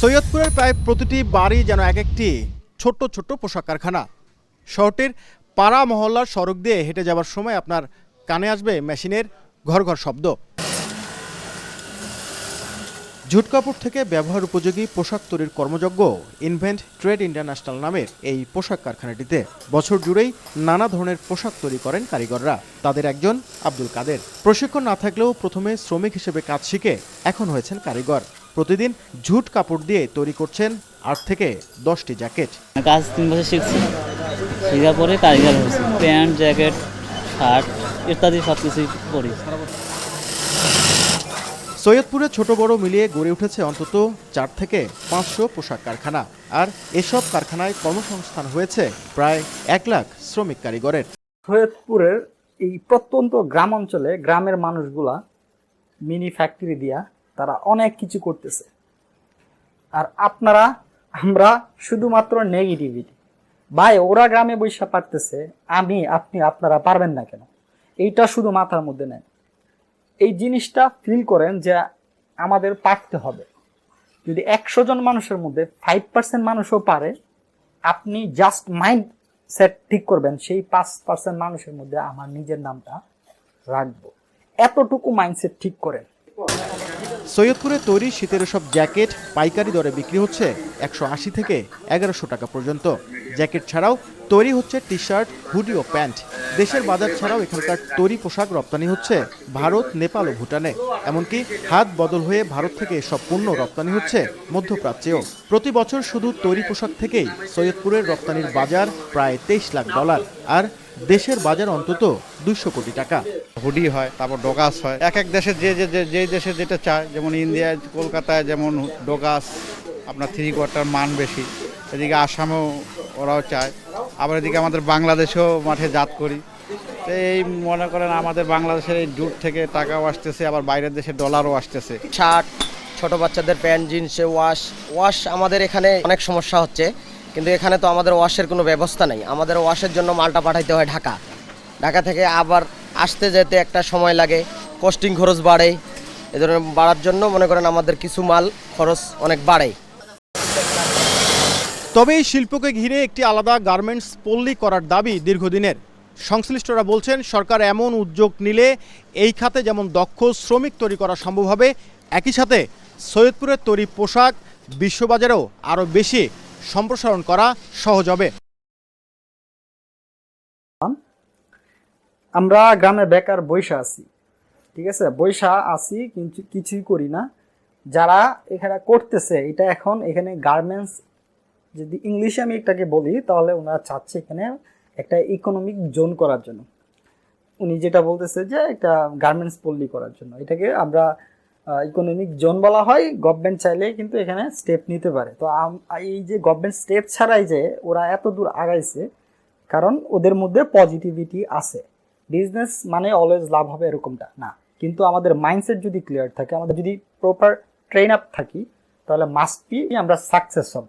সৈয়দপুরের প্রায় প্রতিটি বাড়ি যেন এক একটি ছোট্ট ছোট্ট পোশাক কারখানা। শহরটির পাড়া মহল্লার সড়ক দিয়ে হেঁটে যাওয়ার সময় আপনার কানে আসবে মেশিনের ঘর ঘর শব্দ। ঝুট কাপড় থেকে ব্যবহার উপযোগী পোশাক তৈরির কর্মযজ্ঞ ইনভেন্ট ট্রেড ইন্টারন্যাশনাল নামের এই পোশাক কারখানাটিতে বছর জুড়েই নানা ধরনের পোশাক তৈরি করেন কারিগররা। তাদের একজন আব্দুল কাদের। প্রশিক্ষণ না থাকলেও প্রথমে শ্রমিক হিসেবে কাজ শিখে এখন হয়েছেন কারিগর। প্রতিদিন ঝুট কাপড় দিয়ে তৈরি করছেন আট থেকে দশটি জ্যাকেট। কাজ তিন বছর শিখছি। শেখার পরে কারিগর হয়েছে। প্যান্ট জ্যাকেট শার্ট ইত্যাদি সব কিছুই করি সৈয়দপুরে ছোট বড় মিলিয়ে গড়ে উঠেছে অন্তত চার থেকে পাঁচশো পোশাক কারখানা। আর এসব কারখানায় কর্মসংস্থান হয়েছে প্রায় এক লাখ শ্রমিক কারিগরের। সৈয়দপুরের এই প্রত্যন্ত গ্রাম অঞ্চলে গ্রামের মানুষগুলা মিনি ফ্যাক্টরি দিয়া তারা অনেক কিছু করতেছে। আর আপনারা, আমরা শুধুমাত্র নেগেটিভিটি ভাই, ওরা গ্রামে বৈশা পারতেছে, আমি, আপনি, আপনারা পারবেন না কেন? এইটা শুধু মাথার মধ্যে নেন। এই জিনিসটা ফিল করেন যে আমাদের পারতে হবে। যদি একশো জন মানুষের মধ্যে ফাইভ পার্সেন্ট মানুষও পারে, আপনি জাস্ট মাইন্ড সেট ঠিক করবেন, সেই পাঁচ পার্সেন্ট মানুষের মধ্যে আমার নিজের নামটা রাখব। এতটুকু মাইন্ডসেট ঠিক করেন। সৈয়দপুরে তৈরি শীতের সব জ্যাকেট পাইকারি দরে বিক্রি হচ্ছে একশো আশি থেকে এগারোশো টাকা পর্যন্ত। জ্যাকেট ছাড়াও তৈরি হচ্ছে টি শার্ট হুডি ও প্যান্ট। দেশের বাজার ছাড়াও এখানকার তৈরি পোশাক রপ্তানি হচ্ছে ভারত, নেপাল ও ভুটানে। এমনকি হাত বদল হয়ে ভারত থেকে সব পণ্য রপ্তানি হচ্ছে মধ্যপ্রাচ্যেও। প্রতি বছর শুধু তৈরি পোশাক থেকেই সৈয়দপুরের রপ্তানির বাজার প্রায় তেইশ লাখ ডলার। আর দেশের বাজার অন্তত দুইশো কোটি টাকা। হুডি হয় তারপর ডোগাস হয়। এক এক দেশের যে যে যে- যে দেশে যেটা চায় যেমন ইন্ডিয়ায় কলকাতায় যেমন ডোগাস আপনার থ্রি কোয়ার্টার মান বেশি। এদিকে আসামেও ওরাও চায়। আবার এদিকে আমাদের বাংলাদেশেও মাঠে জাত করি। তো এই মনে করেন আমাদের বাংলাদেশের এই জুট থেকে টাকাও আসতেছে আবার বাইরের দেশে ডলারও আসতেছে। শার্ট ছোট বাচ্চাদের প্যান্ট জিন্সে ওয়াশ। ওয়াশ আমাদের এখানে অনেক সমস্যা হচ্ছে। কিন্তু এখানে তো আমাদের ওয়াশের কোনো ব্যবস্থা নেই। আমাদের ওয়াশের জন্য মালটা পাঠাইতে হয় ঢাকা। ঢাকা থেকে আবার আসতে যেতে একটা সময় লাগে কস্টিং খরচ বাড়ে। এ ধরনের বাড়ার জন্য মনে করেন আমাদের কিছু মাল খরচ অনেক বাড়ে। তবে এই শিল্পকে ঘিরে একটি আলাদা গার্মেন্টস পল্লী করার দাবি দীর্ঘদিনের। সংশ্লিষ্টরা বলছেন, সরকার এমন উদ্যোগ নিলে এই খাতে যেমন দক্ষ শ্রমিক তৈরি করা সম্ভব হবে, একই সাথে সৈয়দপুরের তৈরি পোশাক বিশ্ববাজারেও আরও বেশি সম্প্রসারণ করা সহজ হবে। আমরা গ্রামে বেকার বৈশা আছি, ঠিক আছে? বৈশা আছি, কিন্তু কিছুই করি না। যারা এখানে করতেছে, এটা এখন এখানে গার্মেন্টস যদি ইংলিশে আমি এটাকে বলি, তাহলে ওনারা চাচ্ছে এখানে একটা ইকোনমিক জোন করার জন্য। উনি যেটা বলতেছে যে, একটা গার্মেন্টস পল্লী করার জন্য। এটাকে আমরা ইকোনমিক জোন বলা হয় গভর্নমেন্ট চাইলে কিন্তু এখানে স্টেপ নিতে পারে। তো এই যে গভর্নমেন্ট স্টেপ ছাড়াই যে ওরা এত দূর আগাইছে, কারণ ওদের মধ্যে পজিটিভিটি আছে। বিজনেস মানে অলওয়েজ লাভ হবে এরকমটা না। কিন্তু আমাদের মাইন্ডসেট যদি ক্লিয়ার থাকে, আমাদের যদি প্রপার ট্রেন আপ থাকি, তাহলে মাস্ট বি আমরা সাকসেস হব।